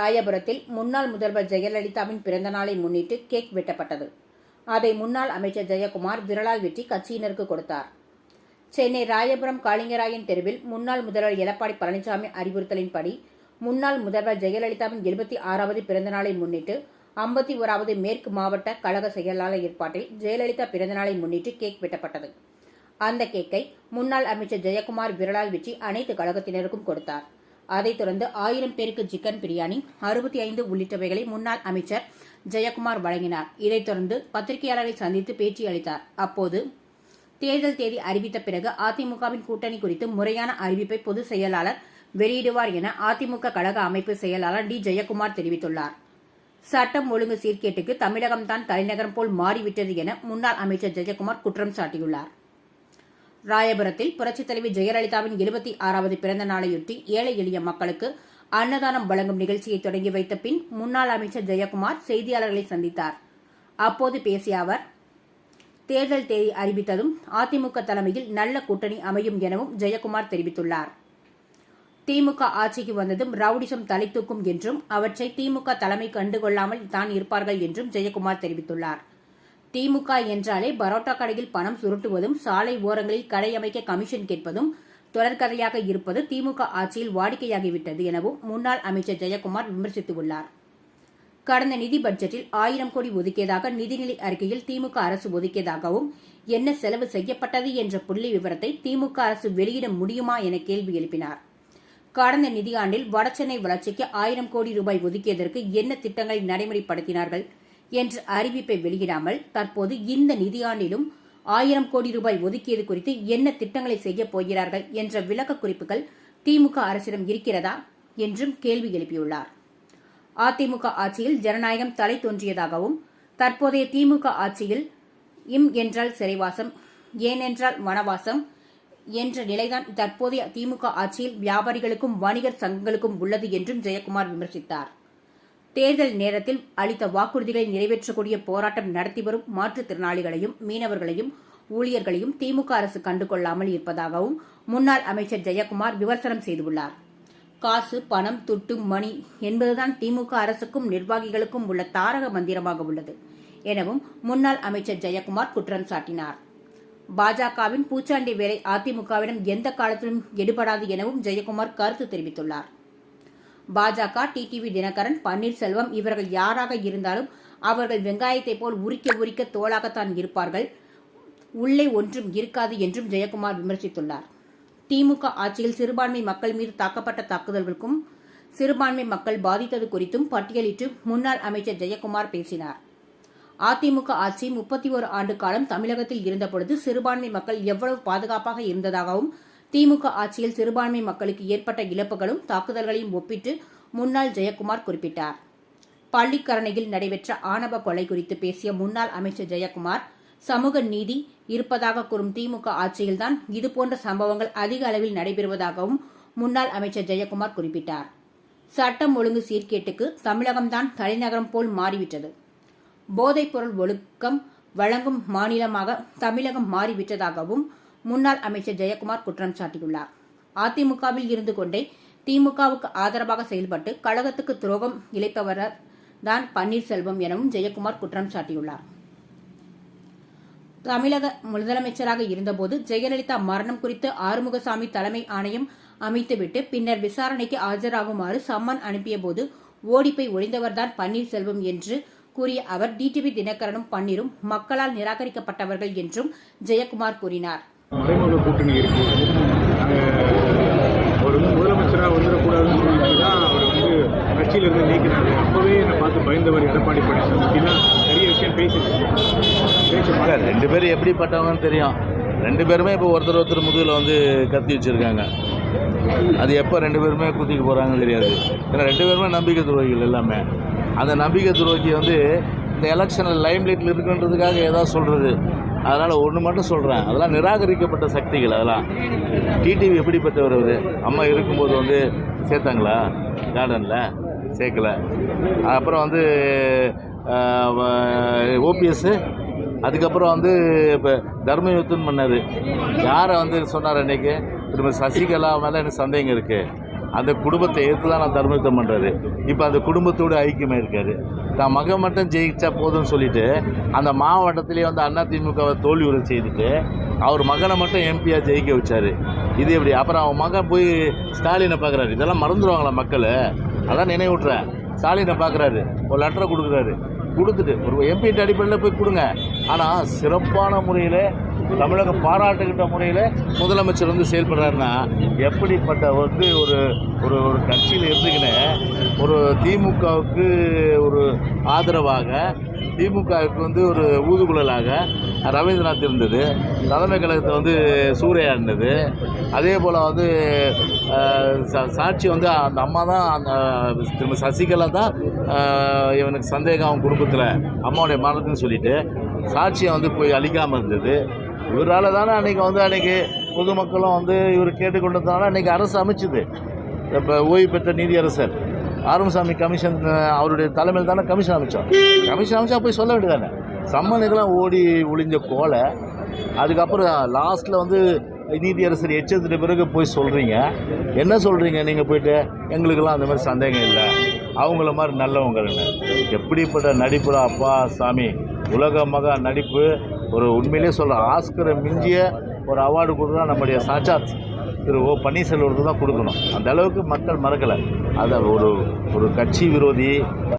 ராயபுரத்தில் முன்னாள் முதல்வர் ஜெயலலிதாவின் பிறந்த நாளை முன்னிட்டு கேக் வெட்டப்பட்டது. அதை முன்னாள் அமைச்சர் ஜெயக்குமார் விரலால் வெட்டி கட்சியினருக்கு கொடுத்தார். சென்னை ராயபுரம் காளிங்கராயன் தெருவில் முன்னாள் முதல்வர் எடப்பாடி பழனிசாமி அறிவுறுத்தலின்படி முன்னாள் முதல்வர் ஜெயலலிதாவின் எழுபத்தி ஆறாவது பிறந்த நாளை முன்னிட்டு ஐம்பத்தி ஓராவது மேற்கு மாவட்ட கழக செயலாளர் ஏற்பாட்டில் ஜெயலலிதா பிறந்தநாளை முன்னிட்டு கேக் வெட்டப்பட்டது. அந்த கேக்கை முன்னாள் அமைச்சர் ஜெயக்குமார் விரலால் வெற்றி அனைத்து கழகத்தினருக்கும் கொடுத்தார். அதைத் தொடர்ந்து ஆயிரம் பேருக்கு சிக்கன் பிரியாணி அறுபத்தி ஐந்து உள்ளிட்டவைகளை முன்னாள் அமைச்சர் ஜெயக்குமார் வழங்கினார். இதைத் தொடர்ந்து பத்திரிகையாளர்களை சந்தித்து பேட்டி அளித்தார். அப்போது தேர்தல் தேதி அறிவித்த பிறகு அதிமுகவின் கூட்டணி குறித்து முறையான அறிவிப்பை பொதுச் செயலாளர் வெளியிடுவார் என அதிமுக கழக அமைப்பு செயலாளர் டி. ஜெயக்குமார் தெரிவித்துள்ளார். சட்டம் ஒழுங்கு சீர்கேட்டுக்கு தமிழகம்தான் தலைநகரம் போல் மாறிவிட்டது என முன்னாள் அமைச்சர் ஜெயக்குமார் குற்றம் சாட்டியுள்ளார். ராயபுரத்தில் புரட்சித் தலைவி ஜெயலலிதாவின் எழுபத்தி ஆறாவது பிறந்த நாளையொட்டி ஏழை எளிய மக்களுக்கு அன்னதானம் வழங்கும் நிகழ்ச்சியை தொடங்கி வைத்த பின் முன்னாள் அமைச்சர் ஜெயக்குமார் செய்தியாளர்களை சந்தித்தார். அப்போது பேசிய அவர் தேர்தல் தேதி அறிவித்ததும் அதிமுக தலைமையில் நல்ல கூட்டணி அமையும் எனவும் ஜெயக்குமார் தெரிவித்துள்ளார். திமுக ஆட்சிக்கு வந்ததும் ரவுடிசம் தலை தூக்கும் என்றும் அவற்றை திமுக தலைமை கண்டுகொள்ளாமல் தான் இருப்பார்கள் என்றும் ஜெயக்குமார் தெரிவித்துள்ளார். திமுக என்றாலே பரோட்டா கடையில் பணம் சுருட்டுவதும் சாலை ஓரங்களில் கடை அமைக்க கமிஷன் கேட்பதும் தொடர்கதையாக இருப்பது திமுக ஆட்சியில் வாடிக்கையாகிவிட்டது எனவும் முன்னாள் அமைச்சர் ஜெயக்குமார் விமர்சித்துள்ளார் கடந்த நிதி பட்ஜெட்டில் ஆயிரம் கோடி ஒதுக்கியதாக நிதிநிலை அறிக்கையில் திமுக அரசு ஒதுக்கியதாகவும் என்ன செலவு செய்யப்பட்டது என்ற புள்ளி விவரத்தை திமுக அரசு வெளியிட முடியுமா என கேள்வி எழுப்பினார். கடந்த நிதியாண்டில் வடசென்னை வளர்ச்சிக்கு ஆயிரம் கோடி ரூபாய் ஒதுக்கியதற்கு என்ன திட்டங்களை நடைமுறைப்படுத்தினார்கள்? என்ற அறிவிப்பை வெளியிடாமல் தற்போது இந்த நிதியாண்டிலும் ஆயிரம் கோடி ரூபாய் ஒதுக்கியது குறித்து என்ன திட்டங்களை செய்யப் போகிறார்கள் என்ற விளக்க குறிப்புகள் திமுக அரசிடம் இருக்கிறதா என்றும் கேள்வி எழுப்பியுள்ளார். அதிமுக ஆட்சியில் ஜனநாயகம் தலை தோன்றியதாகவும் தற்போதைய திமுக ஆட்சியில் இம் என்றால் சிறைவாசம் ஏனென்றால் வனவாசம் என்ற நிலைதான் தற்போதைய திமுக ஆட்சியில் வியாபாரிகளுக்கும் வணிகர் சங்கங்களுக்கும் உள்ளது என்றும் ஜெயக்குமார் விமர்சித்தார். தேர்தல் நேரத்தில் அளித்த வாக்குறுதிகளை நிறைவேற்றக்கூடிய போராட்டம் நடத்தி வரும் மாற்றுத்திறனாளிகளையும் மீனவர்களையும் ஊழியர்களையும் திமுக அரசு கண்டுகொள்ளாமல் இருப்பதாகவும் முன்னாள் அமைச்சர் ஜெயக்குமார் விமர்சனம் செய்துள்ளார். காசு பணம் துட்டு மணி என்பதுதான் திமுக அரசுக்கும் நிர்வாகிகளுக்கும் உள்ள தாரக மந்திரமாக உள்ளது எனவும் முன்னாள் அமைச்சர் ஜெயக்குமார் குற்றம் சாட்டினார். பாஜகவின் பூச்சாண்டி வேலை அதிமுகவிடம் எந்த காலத்திலும் எடுபடாது எனவும் ஜெயக்குமார் கருத்து தெரிவித்துள்ளார். பாஜக டிடிவி தினகரன் பன்னீர்செல்வம் இவர்கள் யாராக இருந்தாலும் அவர்கள் வெங்காயத்தை போல் உரிக்க உரிக்க தோளாகத்தான் இருப்பார்கள். உள்ளே ஒன்றும் இருக்காது என்றும் ஜெயக்குமார் விமர்சித்துள்ளார். திமுக ஆட்சியில் சிறுபான்மை மக்கள் மீது தாக்கப்பட்ட தாக்குதல்களுக்கும் சிறுபான்மை மக்கள் பாதித்தது குறித்தும் பட்டியலிட்டு முன்னாள் அமைச்சர் ஜெயக்குமார் பேசினார். அதிமுக ஆட்சி முப்பத்தி ஒரு ஆண்டு காலம் தமிழகத்தில் இருந்தபொழுது சிறுபான்மை மக்கள் எவ்வளவு பாதுகாப்பாக இருந்ததாகவும் திமுக ஆட்சியில் சிறுபான்மை மக்களுக்கு ஏற்பட்ட இழப்புகளும் தாக்குதல்களையும் ஒப்பிட்டு முன்னாள் ஜெயக்குமார் குறிப்பிட்டார். பள்ளிக்கரணையில் நடைபெற்ற ஆணவ கொலை குறித்து பேசிய முன்னாள் அமைச்சர் ஜெயக்குமார் சமூக நீதி இருப்பதாக கூறும் திமுக ஆட்சியில்தான் இதுபோன்ற சம்பவங்கள் அதிக அளவில் நடைபெறுவதாகவும் முன்னாள் அமைச்சர் ஜெயக்குமார் குறிப்பிட்டார். சட்டம் ஒழுங்கு சீர்கேட்டுக்கு தமிழகம்தான் தலைநகரம் போல் மாறிவிட்டது. போதைப்பொருள் ஒழுக்கம் வழங்கும் மாநிலமாக தமிழகம் மாறிவிட்டதாகவும் முன்னாள் அமைச்சர் ஜெயக்குமார் குற்றம் சாட்டியுள்ளார். அதிமுகவில் இருந்து கொண்டே திமுகவுக்கு ஆதரவாக செயல்பட்டு கழகத்துக்கு துரோகம் இழைப்பவர் தான் பன்னீர்செல்வம் எனவும் ஜெயக்குமார் குற்றம் சாட்டியுள்ளார். தமிழக முதலமைச்சராக இருந்தபோது ஜெயலலிதா மரணம் குறித்து ஆறுமுகசாமி தலைமை ஆணையம் அமைத்துவிட்டு பின்னர் விசாரணைக்கு ஆஜராகுமாறு சம்மன் அனுப்பியபோது ஓடிப்போய் ஒளிந்தவர்தான் பன்னீர்செல்வம் என்று கூறிய அவர் டிடிவி தினகரனும் பன்னீரும் மக்களால் நிராகரிக்கப்பட்டவர்கள் என்றும் ஜெயக்குமார் கூறினார். மறைமுக கூட்டணி இருக்கு. ஒரு அவர் வந்து முதலமைச்சராக வந்துடக்கூடாதுன்னு சொல்லிட்டு தான் அவர் வந்து கட்சியிலிருந்து நீக்கினாரு அப்போவே என்னை பார்த்து பயந்தவர் எடப்பாடி பழனிசாமி. அப்படின்னா நிறைய விஷயம் பேசிட்டு பேச ரெண்டு பேரும் எப்படிப்பட்டவங்கன்னு தெரியும். ரெண்டு பேருமே இப்போ ஒருத்தர் ஒருத்தர் முதுகில் வந்து கத்தி வச்சுருக்காங்க. அது எப்போ ரெண்டு பேருமே குத்திக்கு போகிறாங்கன்னு தெரியாது. ஏன்னா ரெண்டு பேருமே நம்பிக்கை துரோகிகள் எல்லாமே. அந்த நம்பிக்கை துரோகி வந்து இந்த எலெக்ஷனில் லைம் லைட்டில் இருக்குன்றதுக்காக ஏதாவது சொல்கிறது அதனால் ஒன்று மட்டும் சொல்கிறேன் அதெல்லாம் நிராகரிக்கப்பட்ட சக்திகள் அதெல்லாம். டிடிவி எப்படிப்பட்டவர் அவர் அம்மா இருக்கும்போது வந்து சேர்த்தாங்களா? கார்டனில் சேர்க்கல. அப்புறம் வந்து ஓபிஎஸ்ஸு அதுக்கப்புறம் வந்து இப்போ தர்மயுத்தம் பண்ணார். யாரை வந்து சொன்னார் அன்றைக்கி திரும்ப சசிகலா மேலே எனக்கு சந்தேகம் இருக்குது அந்த குடும்பத்தை எடுத்து தான் நான் தர்மயுத்தம் பண்ணுறாரு இப்போ அந்த குடும்பத்தோடு ஐக்கியமாக இருக்கார். தான் மகன் மட்டும் ஜெயிச்சா போதும்னு சொல்லிட்டு அந்த மாவட்டத்திலேயே வந்து அண்ணா தோல்வி உரை செய்துட்டு அவர் மகனை மட்டும் எம்பியாக ஜெயிக்க வச்சார். இது எப்படி? அப்புறம் அவன் மகன் போய் ஸ்டாலினை பார்க்குறாரு இதெல்லாம் மறந்துடுவாங்களா மக்கள்? அதான் நினைவுட்றேன் ஸ்டாலினை பார்க்குறாரு ஒரு லெட்டரை கொடுக்குறாரு. கொடுத்துட்டு ஒரு எம்பி அடிப்படையில் போய் கொடுங்க. ஆனால் சிறப்பான முறையில் தமிழகம் பாராட்டுகின்ற முறையில் முதலமைச்சர் வந்து செயல்படுறாருன்னா எப்படிப்பட்ட வந்து ஒரு ஒரு ஒரு கட்சியில் இருந்துக்கின்னு ஒரு திமுகவுக்கு ஒரு ஆதரவாக திமுகவுக்கு வந்து ஒரு ஊதுகுழலாக ரவீந்திரநாத் இருந்தது தலைமை கழகத்தை வந்து சூர்யா இருந்தது அதே போல் வந்து சா- சாட்சி வந்து அந்த அம்மா தான் அந்த திரும்ப சசிகலா தான் இவனுக்கு சந்தேகம் அவன் குடும்பத்தில் அம்மாவுடைய மரணத்துன்னு சொல்லிட்டு சாட்சியை வந்து போய் அழிக்காமல் இருந்தது. இவரால் தானே அன்றைக்கி வந்து அன்றைக்கி பொதுமக்களும் வந்து இவர் கேட்டுக்கொண்டதுனால அன்றைக்கி அரசு அமைச்சுது. இப்போ ஓய்வு பெற்ற நீதியரசர் ஆறுமுசாமி கமிஷன் அவருடைய தலைமையில் தானே கமிஷன் அமைச்சோம். கமிஷன் அமைச்சா போய் சொல்ல வேண்டியதானே சம்மனுக்கெல்லாம் ஓடி ஒளிஞ்ச கோலை. அதுக்கப்புறம் லாஸ்ட்டில் வந்து நீதியரசர் எச்சரித்த பிறகு போய் சொல்கிறீங்க என்ன சொல்கிறீங்க நீங்கள் போயிட்டு? எங்களுக்கெல்லாம் அந்த மாதிரி சந்தேகம் இல்லை. அவங்கள மாதிரி நல்லவங்கன்னு எப்படிப்பட்ட நடிப்புடா அப்பா சாமி. உலக மகா நடிப்பு. ஒரு உண்மையிலே சொல்ல ஆஸ்கரை மிஞ்சிய ஒரு அவார்டு கொடுத்தா நம்முடைய சாட்சாத் திரு ஓ பன்னீர்செல்வருக்கு தான் கொடுக்கணும். அந்த அளவுக்கு மக்கள் மறக்கலை. அதை ஒரு ஒரு கட்சி விரோதி